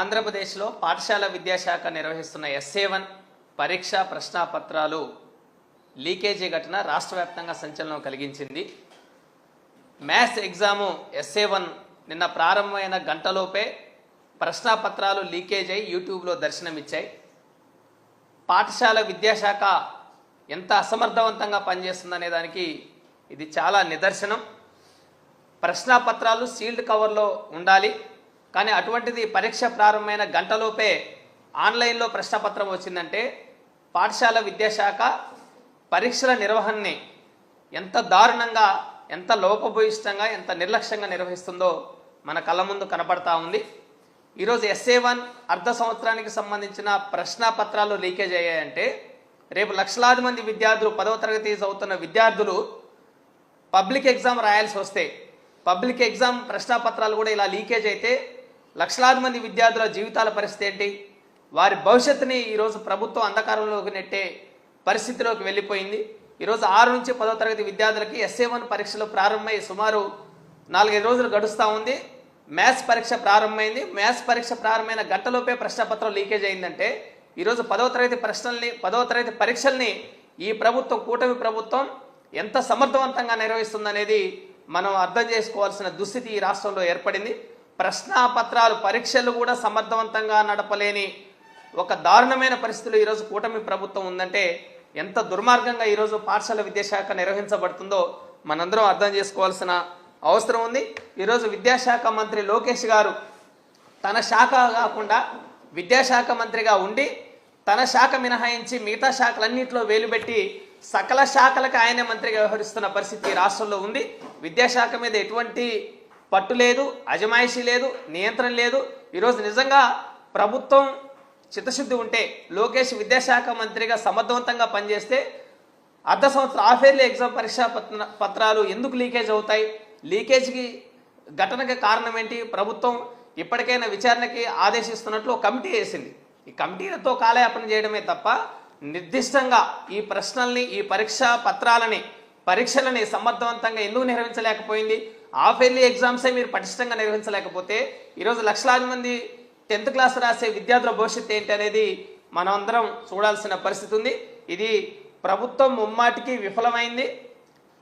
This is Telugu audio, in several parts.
ఆంధ్రప్రదేశ్లో పాఠశాల విద్యాశాఖ నిర్వహిస్తున్న ఎస్ఏ వన్ పరీక్ష ప్రశ్నాపత్రాలు లీకేజీ ఘటన రాష్ట్ర వ్యాప్తంగా సంచలనం కలిగించింది. మ్యాథ్స్ ఎగ్జాము ఎస్ఏ వన్ నిన్న ప్రారంభమైన గంటలోపే ప్రశ్నాపత్రాలు లీకేజ్ అయి యూట్యూబ్లో దర్శనమిచ్చాయి. పాఠశాల విద్యాశాఖ ఎంత అసమర్థవంతంగా పనిచేస్తుందనే దానికి ఇది చాలా నిదర్శనం. ప్రశ్నాపత్రాలు సీల్డ్ కవర్లో ఉండాలి. కానీ అటువంటిది పరీక్ష ప్రారంభమైన గంటలోపే ఆన్లైన్లో ప్రశ్నపత్రం వచ్చిందంటే పాఠశాల విద్యాశాఖ పరీక్షల నిర్వహణని ఎంత దారుణంగా ఎంత లోపభూయిష్టంగా ఎంత నిర్లక్ష్యంగా నిర్వహిస్తుందో మన కళ్ళ ముందు కనపడతా ఉంది. ఈరోజు ఎస్ఏ వన్ అర్ధ సంవత్సరానికి సంబంధించిన ప్రశ్నాపత్రాలు లీకేజ్ అయ్యాయంటే రేపు లక్షలాది మంది విద్యార్థులు పదవ తరగతి చదువుతున్న విద్యార్థులు పబ్లిక్ ఎగ్జామ్ రాయాల్సి వస్తే పబ్లిక్ ఎగ్జామ్ ప్రశ్నాపత్రాలు కూడా ఇలా లీకేజ్ అయితే లక్షలాది మంది విద్యార్థుల జీవితాల పరిస్థితి ఏంటి? వారి భవిష్యత్తుని ఈరోజు ప్రభుత్వం అంధకారంలోకి నెట్టే పరిస్థితిలోకి వెళ్ళిపోయింది. ఈరోజు ఆరు నుంచి పదో తరగతి విద్యార్థులకి ఎస్ఏ వన్ పరీక్షలు ప్రారంభమై సుమారు నాలుగైదు రోజులు గడుస్తూ ఉంది. మ్యాథ్స్ పరీక్ష ప్రారంభమైంది. మ్యాథ్స్ పరీక్ష ప్రారంభమైన గంటలోపే ప్రశ్నపత్రం లీకేజ్ అయిందంటే ఈరోజు పదవ తరగతి ప్రశ్నల్ని పదవ తరగతి పరీక్షల్ని ఈ ప్రభుత్వం కూటమి ప్రభుత్వం ఎంత సమర్థవంతంగా నిర్వహిస్తుందనేది మనం అర్థం చేసుకోవాల్సిన దుస్థితి ఈ రాష్ట్రంలో ఏర్పడింది. ప్రశ్నాపత్రాలు పరీక్షలు కూడా సమర్థవంతంగా నడపలేని ఒక దారుణమైన పరిస్థితులు ఈరోజు కూటమి ప్రభుత్వం ఉందంటే ఎంత దుర్మార్గంగా ఈరోజు పాఠశాల విద్యాశాఖ నిర్వహించబడుతుందో మనందరం అర్థం చేసుకోవాల్సిన అవసరం ఉంది. ఈరోజు విద్యాశాఖ మంత్రి లోకేష్ గారు తన శాఖ కాకుండా విద్యాశాఖ మంత్రిగా ఉండి తన శాఖ మినహాయించి మిగతా శాఖలన్నింటిలో వేలుపెట్టి సకల శాఖలకు ఆయనే మంత్రిగా వ్యవహరిస్తున్న పరిస్థితి రాష్ట్రంలో ఉంది. విద్యాశాఖ మీద ఎటువంటి పట్టు లేదు అజమాయిషీ లేదు నియంత్రణ లేదు. ఈరోజు నిజంగా ప్రభుత్వం చిత్తశుద్ధి ఉంటే లోకేష్ విద్యాశాఖ మంత్రిగా సమర్థవంతంగా పనిచేస్తే అర్ధ సంవత్సరం హాఫ్ ఎగ్జామ్ పరీక్షా పత్ర- పత్రాలు ఎందుకు లీకేజ్ అవుతాయి? లీకేజ్కి ఘటనకి కారణం ఏంటి? ప్రభుత్వం ఇప్పటికైనా విచారణకి ఆదేశిస్తున్నట్లు కమిటీ వేసింది. ఈ కమిటీలతో కాలయాపన చేయడమే తప్ప నిర్దిష్టంగా ఈ ప్రశ్నల్ని ఈ పరీక్షా పత్రాలని పరీక్షలని సమర్థవంతంగా ఎందుకు నిర్వహించలేకపోయింది? హాఫ్ ఇయర్లీ ఎగ్జామ్సే మీరు పటిష్టంగా నిర్వహించలేకపోతే ఈరోజు లక్షలాది మంది టెన్త్ క్లాస్ రాసే విద్యార్థుల భవిష్యత్తు ఏంటి అనేది మనమందరం చూడాల్సిన పరిస్థితి ఉంది. ఇది ప్రభుత్వం ముమ్మాటికి విఫలమైంది.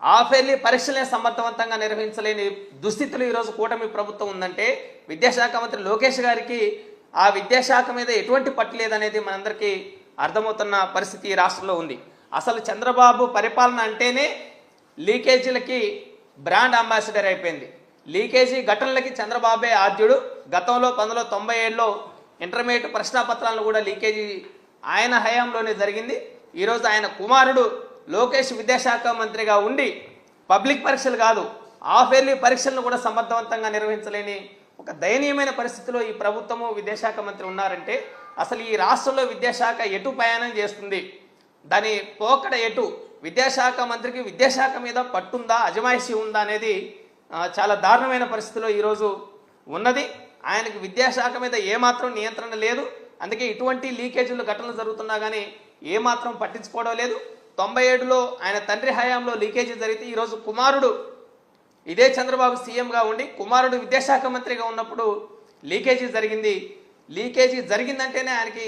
హాఫ్ ఇయర్లీ పరీక్షలే సమర్థవంతంగా నిర్వహించలేని దుస్థితులు ఈరోజు కూటమి ప్రభుత్వం ఉందంటే విద్యాశాఖ మంత్రి లోకేష్ గారికి ఆ విద్యాశాఖ మీద ఎటువంటి పట్టు లేదనేది మనందరికీ అర్థమవుతున్న పరిస్థితి ఈ రాష్ట్రంలో ఉంది. అసలు చంద్రబాబు పరిపాలన అంటేనే లీకేజీలకి బ్రాండ్ అంబాసిడర్ అయిపోయింది. లీకేజీ ఘటనలకి చంద్రబాబే ఆద్యుడు. గతంలో పంతొమ్మిది వందల తొంభై ఏడులో ఇంటర్మీడియట్ ప్రశ్నాపత్రాలను కూడా లీకేజీ ఆయన హయాంలోనే జరిగింది. ఈరోజు ఆయన కుమారుడు లోకేష్ విద్యాశాఖ మంత్రిగా ఉండి పబ్లిక్ పరీక్షలు కాదు హాఫ్ ఇయర్లీ పరీక్షలను కూడా సమర్థవంతంగా నిర్వహించలేని ఒక దయనీయమైన పరిస్థితిలో ఈ ప్రభుత్వము విద్యాశాఖ మంత్రి ఉన్నారంటే అసలు ఈ రాష్ట్రంలో విద్యాశాఖ ఎటు ప్రయాణం చేస్తుంది? దాని పోకడ ఎటు? విద్యాశాఖ మంత్రికి విద్యాశాఖ మీద పట్టుందా అజమాయిషి ఉందా అనేది చాలా దారుణమైన పరిస్థితిలో ఈరోజు ఉన్నది. ఆయనకి విద్యాశాఖ మీద ఏమాత్రం నియంత్రణ లేదు. అందుకే ఇటువంటి లీకేజీలు ఘటనలు జరుగుతున్నా కానీ ఏమాత్రం పట్టించుకోవడం లేదు. తొంభై ఏడులో ఆయన తండ్రి హయాంలో లీకేజీ జరిగితే ఈరోజు కుమారుడు ఇదే చంద్రబాబు సీఎంగా ఉండి కుమారుడు విద్యాశాఖ మంత్రిగా ఉన్నప్పుడు లీకేజీ జరిగింది. లీకేజీ జరిగిందంటేనే ఆయనకి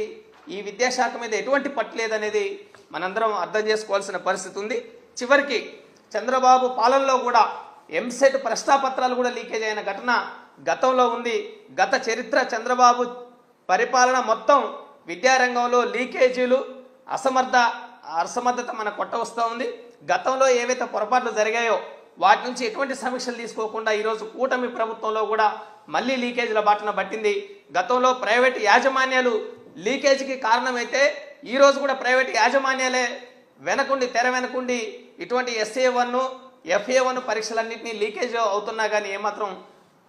ఈ విద్యాశాఖ మీద ఎటువంటి పట్టు లేదనేది మనందరం అర్థం చేసుకోవాల్సిన పరిస్థితి ఉంది. చివరికి చంద్రబాబు పాలనలో కూడా ఎంసెట్ ప్రశ్నాపత్రాలు కూడా లీకేజ్ అయిన ఘటన గతంలో ఉంది. గత చరిత్ర చంద్రబాబు పరిపాలన మొత్తం విద్యారంగంలో లీకేజీలు అసమర్థ అసమర్థత మన కొట్ట వస్తూ ఉంది. గతంలో ఏవైతే పొరపాట్లు జరిగాయో వాటి నుంచి ఎటువంటి సమీక్షలు తీసుకోకుండా ఈరోజు కూటమి ప్రభుత్వంలో కూడా మళ్ళీ లీకేజీల బాటన పట్టింది. గతంలో ప్రైవేట్ యాజమాన్యాలు లీకేజీకి కారణమైతే ఈరోజు కూడా ప్రైవేట్ యాజమాన్యాలే వెనకుండి తెర వెనకుండి ఇటువంటి ఎస్ఏ వన్ ఎఫ్ఏ వన్ పరీక్షలన్నింటినీ లీకేజ్ అవుతున్నా కానీ ఏమాత్రం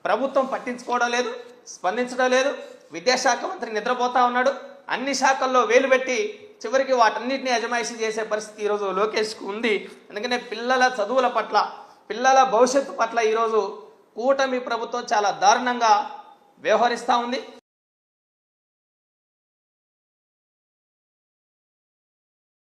ప్రభుత్వం పట్టించుకోవడం లేదు స్పందించడం లేదు. విద్యాశాఖ మంత్రి నిద్రపోతా ఉన్నాడు. అన్ని శాఖల్లో వేలు పెట్టి చివరికి వాటన్నిటిని అజమాయిషీ చేసే పరిస్థితి ఈరోజు లోకేష్కు ఉంది. ఎందుకంటే పిల్లల చదువుల పట్ల పిల్లల భవిష్యత్తు పట్ల ఈరోజు కూటమి ప్రభుత్వం చాలా దారుణంగా వ్యవహరిస్తూ ఉంది.